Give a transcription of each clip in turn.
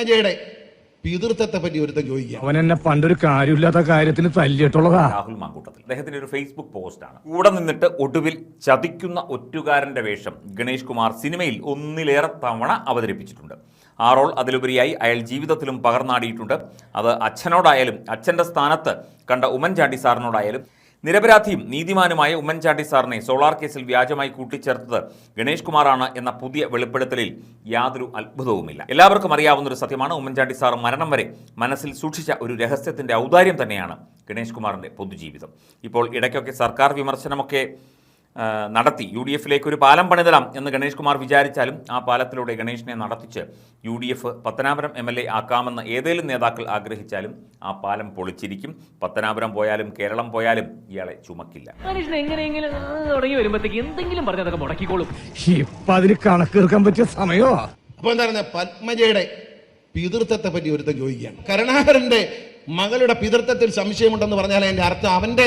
പത്മജയുടെ പിതൃത്വത്തെ പറ്റി ഒരുത്തം ചോദിക്കുക. അവൻ എന്നെ പണ്ടൊരു കാര്യമില്ലാത്ത കാര്യത്തിന് തല്ലിയിട്ടുള്ളതാ. രാഹുൽ മാങ്കൂട്ടത്തിൽ. അദ്ദേഹത്തിന്റെ ഒരു ഫേസ്ബുക്ക് പോസ്റ്റ് ആണ്. കൂടെ നിന്നിട്ട് ഒടുവിൽ ചതിക്കുന്ന ഒറ്റുകാരന്റെ വേഷം ഗണേഷ് കുമാർ സിനിമയിൽ ഒന്നിലേറെ തവണ അവതരിപ്പിച്ചിട്ടുണ്ട്. ആ റോൾ അതിലുപരിയായി അയാൾ ജീവിതത്തിലും പകർന്നാടിയിട്ടുണ്ട്. അത് അച്ഛനോടായാലും അച്ഛന്റെ സ്ഥാനത്ത് കണ്ട ഉമ്മൻചാണ്ടി സാറിനോടായാലും നിരപരാധിയും നീതിമാനുമായ ഉമ്മൻചാണ്ടി സാറിനെ സോളാർ കേസിൽ വ്യാജമായി കൂട്ടിച്ചേർത്തത് ഗണേഷ് കുമാറാണ് എന്ന പുതിയ വെളിപ്പെടുത്തലിൽ യാതൊരു അത്ഭുതവുമില്ല. എല്ലാവർക്കും അറിയാവുന്ന ഒരു സത്യമാണ് ഉമ്മൻചാണ്ടി സാർ മരണം വരെ മനസ്സിൽ സൂക്ഷിച്ച ഒരു രഹസ്യത്തിന്റെ ഔദാര്യം തന്നെയാണ് ഗണേഷ് കുമാറിന്റെ പൊതുജീവിതം. ഇപ്പോൾ ഇടയ്ക്കൊക്കെ സർക്കാർ വിമർശനമൊക്കെ നടത്തി. യു ഡി എഫിലേക്ക് ഒരു പാലം പണിതരാം എന്ന് ഗണേഷ് കുമാർ വിചാരിച്ചാലും ആ പാലത്തിലൂടെ ഗണേഷിനെ നടത്തിച്ച് U D F Pathanapuram M L A ആക്കാമെന്ന് ഏതെങ്കിലും നേതാക്കൾ ആഗ്രഹിച്ചാലും ആ പാലം പൊളിച്ചിരിക്കും. പത്തനാപുരം പോയാലും കേരളം പോയാലും ഇയാളെ ചുമക്കില്ല. എങ്ങനെയെങ്കിലും തുടങ്ങി വരുമ്പോഴത്തേക്ക് എന്തെങ്കിലും പറഞ്ഞ് അതൊക്കെ മുടക്കിക്കോളും. ഇപ്പൊ അതിന് കണക്കെടുക്കാൻ പറ്റിയ സമയമോ? അപ്പൊ എന്താണ് പത്മജയുടെ പിതൃത്വത്തെ പറ്റി ഒരുത്തം ചോദിക്കുകയാണ്. കരുണാകരന്റെ മകളുടെ പിതൃത്വത്തിൽ സംശയമുണ്ടെന്ന് പറഞ്ഞാൽ അതിന്റെ അർത്ഥം അവന്റെ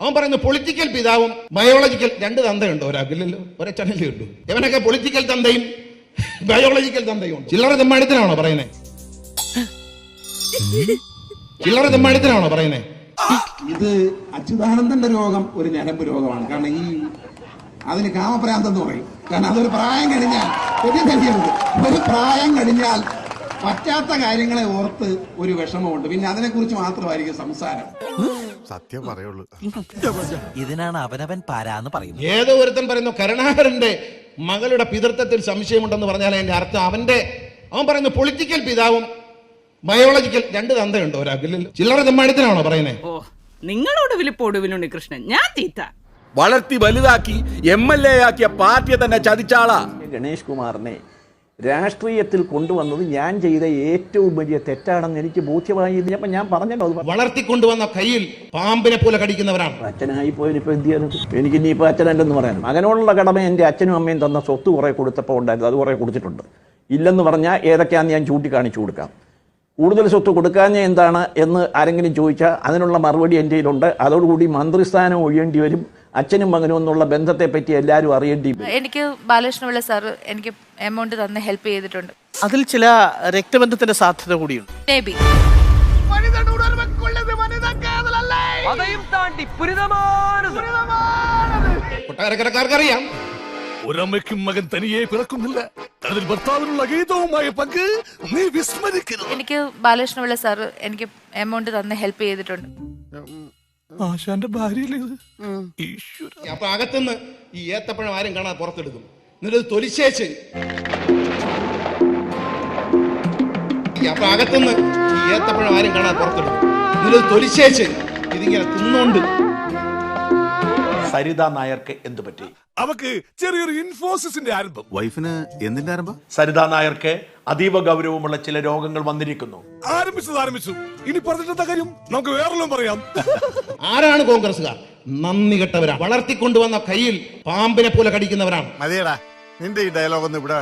അവൻ പറയുന്നു പൊളിറ്റിക്കൽ പിതാവും ബയോളജിക്കൽ രണ്ട് തന്തയുണ്ടോ. ഒരാൾക്കില്ലല്ലോ ഒരച്ഛനല്ലേ ഉണ്ടോ. ഇവനൊക്കെ പൊളിറ്റിക്കൽ തന്തയും ബയോളജിക്കൽ തന്തയും ഉണ്ട്. ചില്ലറ തെമ്മാടത്തിനാണോ പറയുന്നേ? ചില്ലറ തെമ്മാടത്തിനാണോ പറയുന്നേ? ഇത് അച്യുതാനന്ദന്റെ രോഗം ഒരു ഞരമ്പ് രോഗമാണ്. കാരണം ഈ അതിന് കാമപ്രാന്തം എന്ന് പറയും. കാരണം അതൊരു പ്രായം കഴിഞ്ഞാൽ ഒരു പ്രായം കഴിഞ്ഞാൽ പറ്റാത്ത കാര്യങ്ങളെ ഓർത്ത് ഒരു വിഷമമുണ്ട്. പിന്നെ അതിനെക്കുറിച്ച് മാത്രമായിരിക്കും സംസാരം. സത്യം പറയുള്ളൂ. ഇതിനാണ് അവനവൻ പാരാന്ന് പറയുന്നത്. ഏതോ ഒരുത്തൻ പറയുന്നു കരുണാകരന്റെ മകളുടെ പിതൃത്വത്തിൽ സംശയമുണ്ടെന്ന് പറഞ്ഞാൽ അതിന്റെ അർത്ഥം അവന്റെ അവൻ പറയുന്നു പൊളിറ്റിക്കൽ പിതാവും ബയോളജിക്കൽ രണ്ട് തന്തയുണ്ട് ഒരാൾ ചില്ലറ നിർമ്മാണത്തിനാണോ പറയുന്നത് ഓ നിങ്ങളോട് വിളിപ്പോടുവിലുണ്ട് കൃഷ്ണൻ. ഞാൻ തീറ്റ. വളർത്തി വലുതാക്കി എം എൽ എ ആക്കിയ പാർട്ടിയെ തന്നെ ചതിച്ചാളാ ഗണേഷ് കുമാറിനെ രാഷ്ട്രീയത്തിൽ കൊണ്ടുവന്നത് ഞാൻ ചെയ്ത ഏറ്റവും വലിയ തെറ്റാണെന്ന് എനിക്ക് ബോധ്യമായി അപ്പം ഞാൻ പറഞ്ഞല്ലോ അത് വളർത്തിക്കൊണ്ടുവന്ന കയ്യിൽ പാമ്പിനെ പോലെ കടിക്കുന്നവരാണ്. അച്ഛനായി പോയതിനിപ്പോൾ എന്ത് ചെയ്യാനും? എനിക്ക് ഇനിയിപ്പോൾ അച്ഛനല്ലെന്ന് പറയാനും? മകനോടുള്ള കടമ എന്റെ അച്ഛനും അമ്മയും തന്ന സ്വത്ത് കുറെ കൊടുത്തപ്പോൾ ഉണ്ടായിരുന്നു അത് കുറെ കൊടുത്തിട്ടുണ്ട്. ഇല്ലെന്ന് പറഞ്ഞാൽ ഏതൊക്കെയാണെന്ന് ഞാൻ ചൂണ്ടിക്കാണിച്ചു കൊടുക്കാം. കൂടുതൽ സ്വത്ത് കൊടുക്കാഞ്ഞ എന്താണ് എന്ന് ആരെങ്കിലും ചോദിച്ചാൽ അതിനുള്ള മറുപടി എന്റെ കയ്യിലുണ്ട്. അതോടുകൂടി മന്ത്രിസ്ഥാനം ഒഴിയേണ്ടി വരും. അച്ഛനും മകനും എന്നുള്ള ബന്ധത്തെ പറ്റി എല്ലാവരും അറിയേണ്ടി എനിക്ക് ബാലകൃഷ്ണപിള്ള സാർ എനിക്ക് എമൗണ്ട് തന്ന് ഹെൽപ്പ് ചെയ്തിട്ടുണ്ട്. അതിൽ ചില രക്തബന്ധത്തിന്റെ സാധ്യത കൂടിയുണ്ട്. അതയും താണ്ടി ഒരമ്മയ്ക്കും മകൻ തനിയെ പിറക്കുന്നില്ല. അതിൽ ഭർത്താവിനുള്ള ഗീതവുമായ പങ്ക് നീ വിസ്മരിക്കരുത്. എനിക്ക് ബാലകൃഷ്ണപിള്ള സാർ എനിക്ക് എമൗണ്ട് തന്ന് ഹെൽപ്പ് ചെയ്തിട്ടുണ്ട്. ആശാന്റെ ഭാര്യയിലേത് ഈശ്വര. അപ്പൊ അകത്തുനിന്ന് ഈ ഏത്തപ്പഴം ആരും കാണാതെ പുറത്തെടുക്കും. എന്നിട്ട് തൊലിച്ചേച്ച് അപ്പൊ അകത്തുനിന്ന് ഈ ഏത്തപ്പഴം ആരും കാണാതെ പുറത്തെടുക്കും. എന്നിട്ട് തൊലിച്ചേച്ച് ഇതിങ്ങനെ തിന്നോണ്ട് സരിത നായർക്ക് എന്തു പറ്റി? അവക്ക് ചെറിയൊരു ഇൻഫോസിസിന്റെ ആരംഭം. വൈഫിന് എന്തിന്റെ ആരംഭം? സരിത നായർക്ക് അതീവ ഗൗരവമുള്ള ചില രോഗങ്ങൾ വന്നിരിക്കുന്നു. ആരംഭിച്ചത് ആരംഭിച്ചു. ഇനി പറഞ്ഞിട്ടെന്താ കാര്യം? നമുക്ക് വേറെല്ലാം പറയാം. ആരാണ് കോൺഗ്രസ്സുകാർ? നന്ദി കെട്ടവരാണ്. വളർത്തിക്കൊണ്ടുവന്ന കയ്യിൽ പാമ്പിനെ പോലെ കടിക്കുന്നവരാണ്. മതിയടാ നിന്റെ ഈ ഡയലോഗ് ഒന്ന് ഇവിടെ